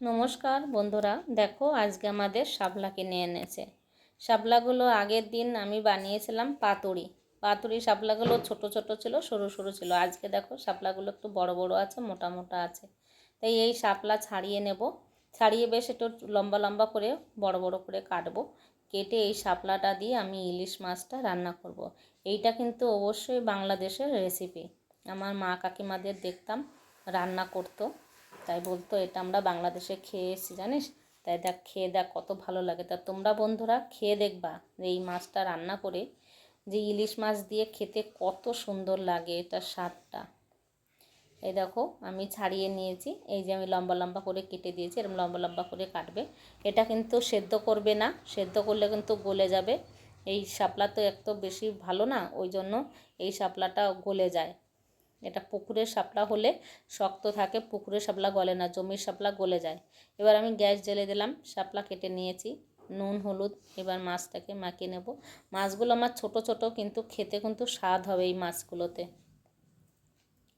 নমস্কার বন্ধুরা, দেখো আজকে আমাদের শাপলা কিনে এনেছে। শাপলাগুলো আগের দিন আমি বানিয়েছিলাম পাতুরি। পাতুরি শাপলাগুলো ছোট ছোট ছিল, সরু সরু ছিল। আজকে দেখো শাপলাগুলো একটু বড় বড় আছে, মোটা মোটা আছে। তাই এই শাপলা ছাড়িয়ে নেব। ছাড়িয়ে বেশ একটু লম্বা লম্বা করে, বড় বড় করে কাটবো। কেটে এই শাপলাটা দিয়ে আমি ইলিশ মাছটা রান্না করব। এইটা কিন্তু অবশ্যই বাংলাদেশের রেসিপি আমার মা কাকিমাদের দেখতাম রান্না করতো। তাই বলতো, এটা আমরা বাংলাদেশে খেয়ে এসেছি জানিস? তাই দেখ, খেয়ে দেখ কত ভালো লাগে। তা তোমরা বন্ধুরা খেয়ে দেখবা এই মাছটা রান্না করে যে ইলিশ মাছ দিয়ে খেতে কত সুন্দর লাগে এটার স্বাদটা। এই দেখো, আমি ছাড়িয়ে নিয়েছি। এই যে আমি লম্বা লম্বা করে কেটে দিয়েছি এরকম লম্বা লম্বা করে কাটবে। এটা কিন্তু সেদ্ধ করবে না, সেদ্ধ করলে কিন্তু গলে যাবে। এই শাপলা তো এক তো বেশি ভালো না, ওই জন্য এই শাপলাটা গলে যায়। এটা পুকুরের শাপলা হলে শক্ত থাকে, পুকুরের শাপলা গলে না, জমির শাপলা গলে যায়। এবার আমি গ্যাস জ্বেলে দিলাম, শাপলা কেটে নিয়েছি, নুন, হলুদ, এবার মাছটাকে মাখিয়ে নেব। মাছগুলো আমার ছোট ছোট, কিন্তু খেতে কিন্তু স্বাদ হবে এই মাছগুলোতে।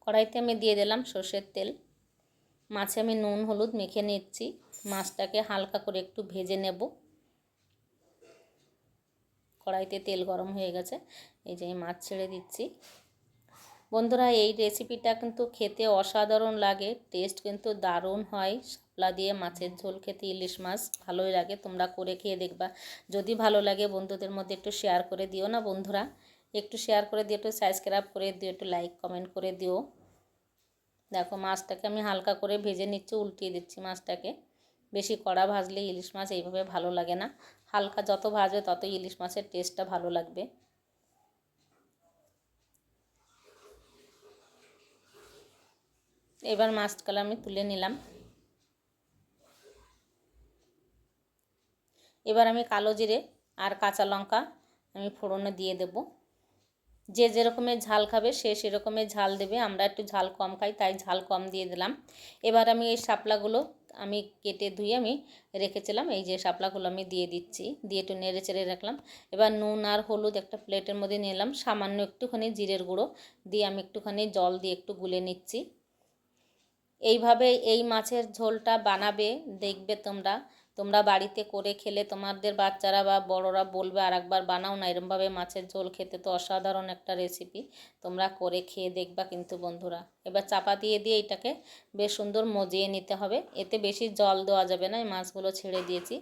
কড়াইতে আমি দিয়ে দিলাম সর্ষের তেল। মাছে আমি নুন, হলুদ মেখে নিচ্ছি। মাছটাকে হালকা করে একটু ভেজে নেব। কড়াইতে তেল গরম হয়ে গেছে, এই যে মাছ ছেড়ে দিচ্ছি। বন্ধুরা, এই রেসিপিটা কিন্তু খেতে অসাধারণ লাগে। টেস্ট কিন্তু দারুণ হয়। শাপলা দিয়ে মাছের ঝোল খেতে ইলিশ মাছ ভালোই লাগে। তোমরা করে খেয়ে দেখবা। যদি ভালো লাগে বন্ধুদের মধ্যে একটু শেয়ার করে দিও না বন্ধুরা? একটু শেয়ার করে দিও, একটু সাবস্ক্রাইব করে দিও, একটু লাইক কমেন্ট করে দিও। দেখো, মাছটাকে আমি হালকা করে ভেজে নিচ্ছি, উল্টিয়ে দিচ্ছি মাছটাকে। বেশি কড়া ভাজলে ইলিশ মাছ এইভাবে ভালো লাগে না। হালকা যত ভাজবে তত ইলিশ মাছের টেস্টটা ভালো লাগবে। এবার মাছগুলো আমি তুলে নিলাম। এবার আমি কালো জিরে আর কাঁচা লঙ্কা আমি ফোড়নে দিয়ে দেব। যে যেরকমের ঝাল খাবে সে সেরকমের ঝাল দেবে, আমরা একটু ঝাল কম খাই, তাই ঝাল কম দিয়ে দিলাম। এবার আমি এই শাপলাগুলো আমি কেটে ধুয়ে আমি রেখেছিলাম, এই যে শাপলাগুলো আমি দিয়ে দিচ্ছি, দিয়ে একটু নেড়ে চেড়ে রাখলাম। এবার নুন আর হলুদ একটা প্লেটের মধ্যে নিলাম, সামান্য একটুখানি জিরের গুঁড়ো দিয়ে আমি একটুখানি জল দিয়ে একটু গুলে নিচ্ছি। এইভাবে এই মাছের ঝোলটা বানাবে, দেখবে তোমরা। তোমরা বাড়িতে করে খেলে, তোমাদের বাচ্চারা বা বড়রা বলবে আর একবার বানাও না। এরমভাবে মাছের ঝোল খেতে তো অসাধারণ একটা রেসিপি তোমরা করে খেয়ে দেখবা কিন্তু বন্ধুরা। এবার চাপা দিয়ে দিয়ে এটাকে বেশ সুন্দর মজিয়ে নিতে হবে। এতে বেশি জল দেওয়া যাবে না, এই মাছগুলো ছেড়ে দিয়েছি।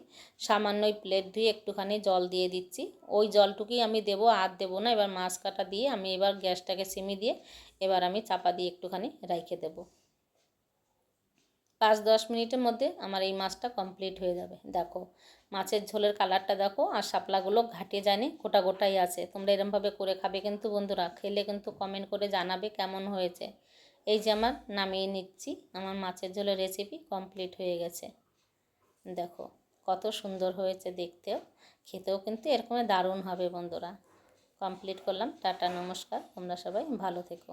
সামান্য প্লেট ধুয়ে একটুখানি জল দিয়ে দিচ্ছি। ওই জলটুকুই আমি দেবো, আর দেবো না। এবার মাছ কাটা দিয়ে আমি এবার গ্যাসটাকে সিমি দিয়ে এবার আমি চাপা দিয়ে একটুখানি রাইখে দেবো। পাঁচ দশ মিনিটের মধ্যে আমার এই মাছটা কমপ্লিট হয়ে যাবে। দেখো, মাছের ঝোলের কালারটা দেখো আর শাপলাগুলো ঘাটে জানি গোটা গোটাই আছে। তোমরা এরমভাবে করে খাবে কিন্তু বন্ধুরা, খেলে কিন্তু কমেন্ট করে জানাবে কেমন হয়েছে। এই যে আমার নামিয়ে নিচ্ছি, আমার মাছের ঝোলের রেসিপি কমপ্লিট হয়ে গেছে। দেখো, কত সুন্দর হয়েছে দেখতেও। খেতেও কিন্তু এরকম দারুণ হবে বন্ধুরা। কমপ্লিট করলাম, টাটা, নমস্কার, তোমরা সবাই ভালো থেকো।